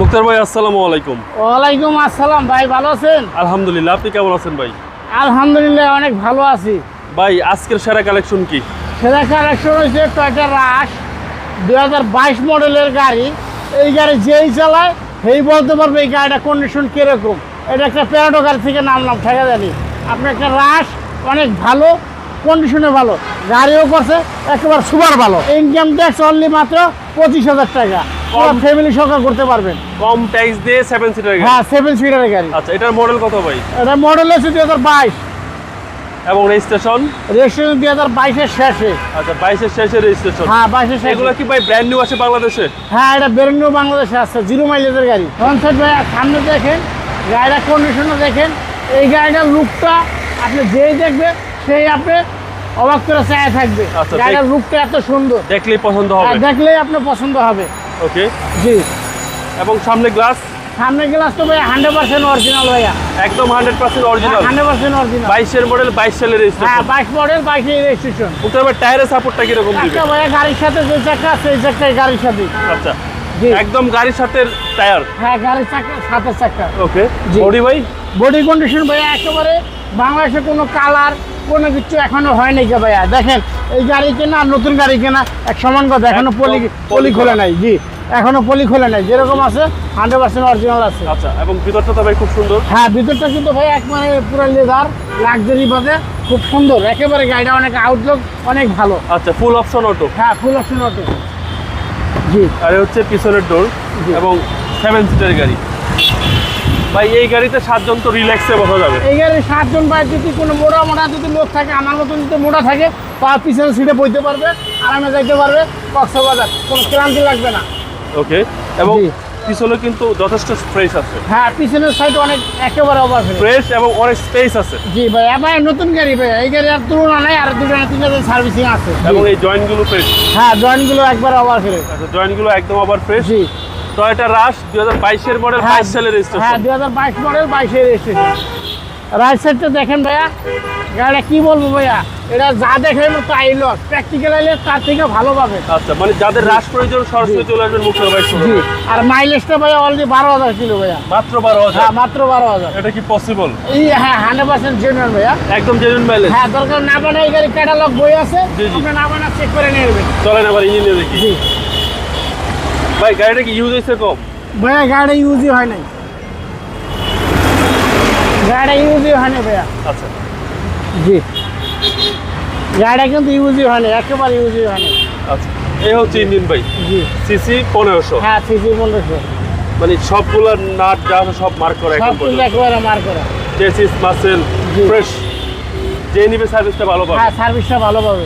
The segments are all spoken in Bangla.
মুক্তার ভাই আসসালামু আলাইকুম। ওয়ালাইকুম আসসালাম ভাই ভালো আছেন? আলহামদুলিল্লাহ আপনি কেমন আছেন ভাই? আলহামদুলিল্লাহ অনেক ভালো আছি। ভাই আজকের সেরা কালেকশন কি? সেরা কালেকশন হয়েছে টয়টা রাশ দুই হাজার বাইশ মডেলের গাড়ি। এই গাড়ি যেই চালায় সেই বলতে পারবে এই গাড়িটা কন্ডিশন কীরকম। এটা একটা প্যারাডো গাড়ি থেকে নামলাম ঠেকা জানি আপনি একটা রাশ অনেক ভালো কন্ডিশনে ভালো। গাড়িও করছে একেবারে সুপার ভালো। ইনকাম ট্যাক্স অনলি মাত্র পঁচিশ হাজার টাকা। ফ্যামিলি সহকার করতে পারবেন কম ট্যাক্স দিয়ে সেভেন সিটার হ্যাঁ সেভেন সিটারের গাড়ি। আচ্ছা এটার মডেল কত ভাই? এটা মডেল হচ্ছে দুই হাজার বাইশ। এবং রেজিস্ট্রেশন রেজিস্ট্রেশন দুই হাজার বাইশের শেষে। আচ্ছা বাইশের শেষে রেজিস্ট্রেশন হ্যাঁ বাইশের শেষে। এগুলো কি ভাই ব্র্যান্ড নিউ আছে বাংলাদেশে? হ্যাঁ এটা বেরেন্ডু বাংলাদেশে আসছে জিরো মাইলেজের গাড়ি। কনসেপ্ট ভাই সামনে দেখেন গাড়িটার কন্ডিশনও দেখেন। এই গাড়িটার লুকটা আপনি যেই দেখবে সেই আপনি অবাক করে চায় থাকবে। আচ্ছা, গাড়িটার লুকটা এত সুন্দর। দেখলেই পছন্দ হবে। দেখলেই আপনার পছন্দ হবে। ওকে। জি। এবং সামনে গ্লাস সামনে গ্লাস তো ভাই হান্ড্রেড পার্সেন্ট অরিজিনাল ভাইয়া। একদম hundred percent original hundred percent original বাইশের মডেল বাইশ সালের হ্যাঁ রেজিস্ট্রেশন বাইশ মডেল বাইশের রেজিস্ট্রেশন মুক্তার ভাই টায়ারের সাপোর্টটা কীরকম দিবে? একটা ভাইয়া গাড়ির সাথে যে চাকা সেই চাকাই গাড়ির সাথে। আচ্ছা। জি। একদম গাড়ির সাথে টায়ার হ্যাঁ গাড়ির চাকা সাথে চাকা। ওকে। বডি ভাই বডি কন্ডিশন ভাইয়া একেবারে বাংলাদেশে কোনো কালার কোনো কিছু এখনও হয় নাই কে ভাইয়া? দেখেন এই গাড়ি কেনা আর নতুন গাড়ি কেনা এক সমান কথা। এখনও পলি পলি খোলে। নাই জি। এখনও পলি খোলে নাই। যেরকম আছে হান্ড্রেড পার্সেন্ট অরিজিনাল আছে। আচ্ছা এবং ভিতরটা তো ভাই খুব সুন্দর। হ্যাঁ ভিতরটা কিন্তু ভাই একবারে পুরো লেদার লাক্সারি বাদে খুব সুন্দর। একেবারে গাড়িটা অনেক আউটলুক অনেক ভালো। আচ্ছা ফুল অপশন অটো হ্যাঁ ফুল অপশন অটো জি। আর হচ্ছে পিছনের ডোর। এবং সেভেন সিটার গাড়ি। ভাই এই গাড়িতে সাতজন তো রিল্যাক্সে বসা যাবে। এই গাড়ির সাতজন ভাই যদি কোনো মোটা মোটা যদি লোক থাকে আমার মতন যদি মোটা থাকে পা পিছনে সিটে বইতে পারবে আরামে যাইতে পারবে কক্সবাজার কোনো ক্লান্তি লাগবে না। ওকে এবং। পিছনে কিন্তু যথেষ্ট স্পেস আছে। হ্যাঁ পিছনের সাইড অনেক একেবারে ওভার ফ্রেশ এবং অনেক স্পেস আছে। জি ভাই এবার নতুন গাড়ি ভাই এই গাড়ি আর তুলনা নাই আর দুটো না তিনটা সার্ভিসিং আছে। এবং এই জয়েন্টগুলো ফ্রেশ হ্যাঁ জয়েন্টগুলো একবার ওভার ফেলে আচ্ছা জয়েন্টগুলো একদম আবার ফ্রেশ জি। টয়টা রাশ দুই হাজার বাইশের মডেল হ্যাঁ বাইশ সালের হ্যাঁ রেজিস্ট্রেশন দুই হাজার বাইশ মডেল বাইশের রেজিস্ট্রেশন রাইট সাইডটা দেখেন ভাইয়া। গাড়িটা কি বলব ভাইয়া? এটা যা দেখে তাই লস প্র্যাকটিক্যাল আইলে তার থেকে ভালো পাবে আচ্ছা মানে যাদের রাশ প্রয়োজন সরাসরি। চলে আসবেন মুক্তার ভাই আর মাইলেজটা ভাইয়া অলরেডি বারো হাজার কিলো ভাইয়া। মাত্র বারো হ্যাঁ মাত্র বারো হাজার। এটা কি পসিবল এই হ্যাঁ হান্ড্রেড পার্সেন্ট জেনুয়ান ভাইয়া। একদম জেনুইন মাইলেজ হ্যাঁ দরকার না বানা এই গাড়ি ক্যাটালগ বই আছে। আপনি না বানা চেক করে নিয়ে নেবেন। চলেন আবার ইঞ্জিনিয়ার দেখি। জি। ভাই গাড়িটা কি ইউজ হয়েছে কম? ভাইয়া গাড়ি ইউজই হয় নাই। গাড়ি ইউজই হয় না ভাইয়া। আচ্ছা। জি। গাড়িটা কিন্তু ইউজই হয় না একেবারে ইউজই হয় না আচ্ছা। এই হচ্ছে ইঞ্জিন ভাই। জি। সিসি পনেরোশো। হ্যাঁ সিসি পনেরোশো। মানে সবগুলোর নাট যা সব মার্ক করা সব কিছু একেবারে মার করা। চেসিস মাসেল ফ্রেশ যে নিবে সার্ভিসটা ভালো পাবে। হ্যাঁ সার্ভিসটা ভালো পাবে।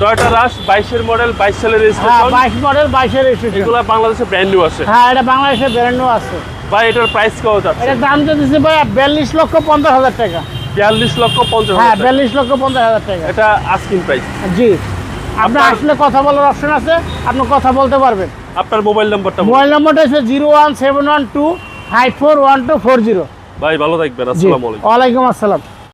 টয়োটা রাশ বাইশের মডেল বাইশ সালের হ্যাঁ রেজিস্ট্রেশন বাইশ মডেল রেজিস্ট্রেশন এগুলো বাংলাদেশে ব্র্যান্ড নিউ আছে। হ্যাঁ এটা বাংলাদেশের ব্র্যান্ড আছে। ভাই এটার প্রাইস কত এটার দাম তো ভাইয়া বিয়াল্লিশ লক্ষ পঞ্চাশ হাজার টাকা। বিয়াল্লিশ লক্ষ পঞ্চাশ হ্যাঁ হাজার টাকা। বিয়াল্লিশ লক্ষ পঞ্চাশ হাজার টাকা। এটা আস্কিং প্রাইস জি। আপনার আসলে কথা বলার অপশন আছে আপনি কথা বলতে পারবেন। আপনার মোবাইল নাম্বারটা মোবাইল নম্বরটা হচ্ছে zero one seven one two five four one two four zero. ভাই ভালো থাকবেন। আসসালামু আলাইকুম। ওয়ালাইকুম আসসালাম।